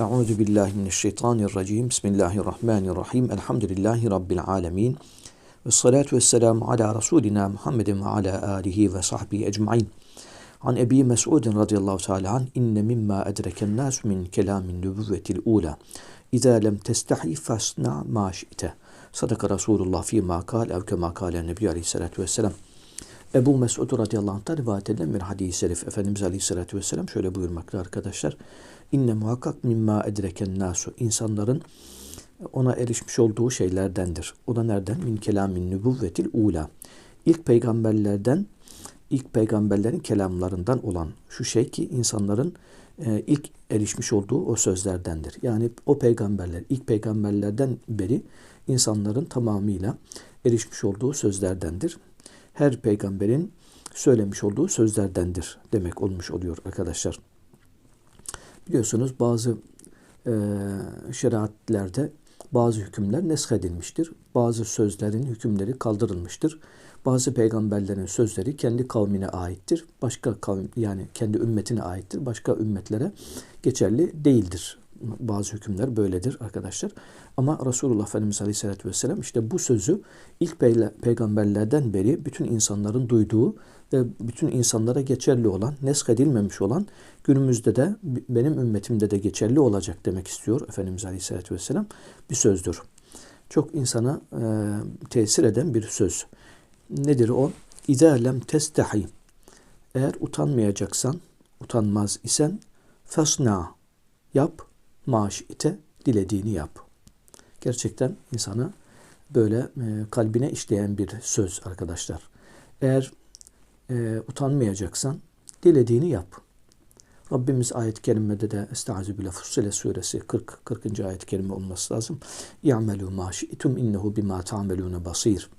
Euzu billahi mineşşeytanirracim. Bismillahirrahmanirrahim. Elhamdülillahi rabbil alamin. Ve salatu vesselamu ala rasulina Muhammedin ve ala alihi ve sahbihi ecmaîn. An Ebi Mes'ud radıyallahu teala an inne mimma edreken nas min kelamin nübüvvetil ula. İza lem testahi fasna ma şi'te. Sadaka Resulullah fi ma kal ev kema kale Nebi Aleyhisselatü Vesselam. Ebu Mesud radıyallahu anh'ta rivayet edilen bir hadis-i şerif. Efendimiz Aleyhisselatü Vesselam şöyle buyurmakta arkadaşlar. İnne muhakkak mimma edreken nasu. insanların ona erişmiş olduğu şeylerdendir. O da nereden? Min kelamin nübüvvetil ula. İlk peygamberlerden, ilk peygamberlerin kelamlarından olan şu şey ki insanların e, ilk erişmiş olduğu o sözlerdendir. Yani o peygamberler, ilk peygamberlerden beri insanların tamamıyla erişmiş olduğu sözlerdendir her peygamberin söylemiş olduğu sözlerdendir demek olmuş oluyor arkadaşlar. Biliyorsunuz bazı e, şeriatlerde bazı hükümler neshedilmiştir. Bazı sözlerin hükümleri kaldırılmıştır. Bazı peygamberlerin sözleri kendi kavmine aittir. Başka kavim yani kendi ümmetine aittir. Başka ümmetlere geçerli değildir bazı hükümler böyledir arkadaşlar. Ama Resulullah Efendimiz Aleyhisselatü Vesselam işte bu sözü ilk peygamberlerden beri bütün insanların duyduğu ve bütün insanlara geçerli olan, nesk edilmemiş olan günümüzde de benim ümmetimde de geçerli olacak demek istiyor Efendimiz Aleyhisselatü Vesselam bir sözdür. Çok insana e, tesir eden bir söz. Nedir o? İzâ lem testehi. Eğer utanmayacaksan, utanmaz isen fesna yap, maaş ite dilediğini yap. Gerçekten insana böyle e, kalbine işleyen bir söz arkadaşlar. Eğer e, utanmayacaksan dilediğini yap. Rabbimiz ayet-i kerimede de Estaizu bile Fussile suresi 40 40. ayet-i kerime olması lazım. İ'melu ma şi'tum innehu bima ta'melune basir.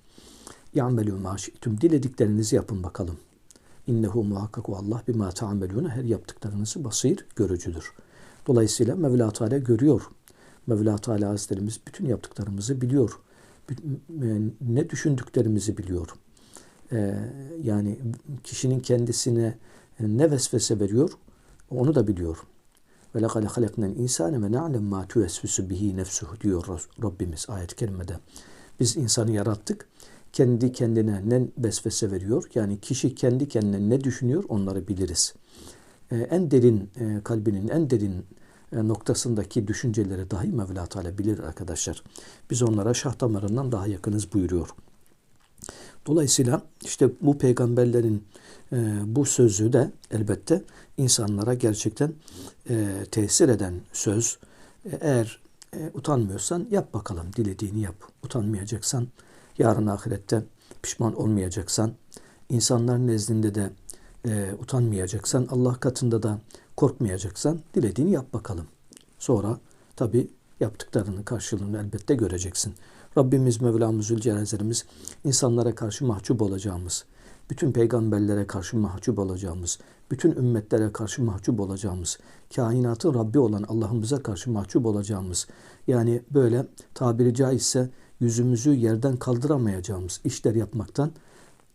İ'melu ma şi'tum dilediklerinizi yapın bakalım. İnnehu muhakkak Allah bima ta'melune her yaptıklarınızı basir görücüdür. Dolayısıyla Mevla Teala görüyor. Mevla Teala Hazretlerimiz bütün yaptıklarımızı biliyor. Ne düşündüklerimizi biliyor. Ee, yani kişinin kendisine ne vesvese veriyor onu da biliyor. Ve lekale halaknel insane ve na'lem ma tuvesvisu bihi nefsuhu diyor Rabbimiz ayet-i kerimede. Biz insanı yarattık. Kendi kendine ne vesvese veriyor? Yani kişi kendi kendine ne düşünüyor onları biliriz. Ee, en derin e, kalbinin en derin e, noktasındaki düşünceleri dahi Mevla Teala bilir arkadaşlar. Biz onlara şah damarından daha yakınız buyuruyor. Dolayısıyla işte bu peygamberlerin e, bu sözü de elbette insanlara gerçekten e, tesir eden söz. E, eğer e, utanmıyorsan yap bakalım dilediğini yap. Utanmayacaksan yarın ahirette pişman olmayacaksan insanlar nezdinde de e, utanmayacaksan Allah katında da korkmayacaksan dilediğini yap bakalım. Sonra tabi yaptıklarının karşılığını elbette göreceksin. Rabbimiz Mevlamız Zülcelal'imiz insanlara karşı mahcup olacağımız, bütün peygamberlere karşı mahcup olacağımız, bütün ümmetlere karşı mahcup olacağımız, kainatın Rabbi olan Allah'ımıza karşı mahcup olacağımız, yani böyle tabiri caizse yüzümüzü yerden kaldıramayacağımız işler yapmaktan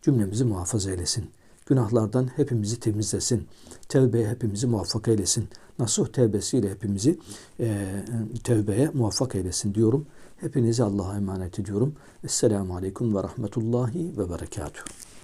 cümlemizi muhafaza eylesin. Günahlardan hepimizi temizlesin. Tevbeye hepimizi muvaffak eylesin. Nasuh tevbesiyle hepimizi e, tevbeye muvaffak eylesin diyorum. Hepinizi Allah'a emanet ediyorum. Esselamu Aleyküm ve Rahmetullahi ve Berekatuhu.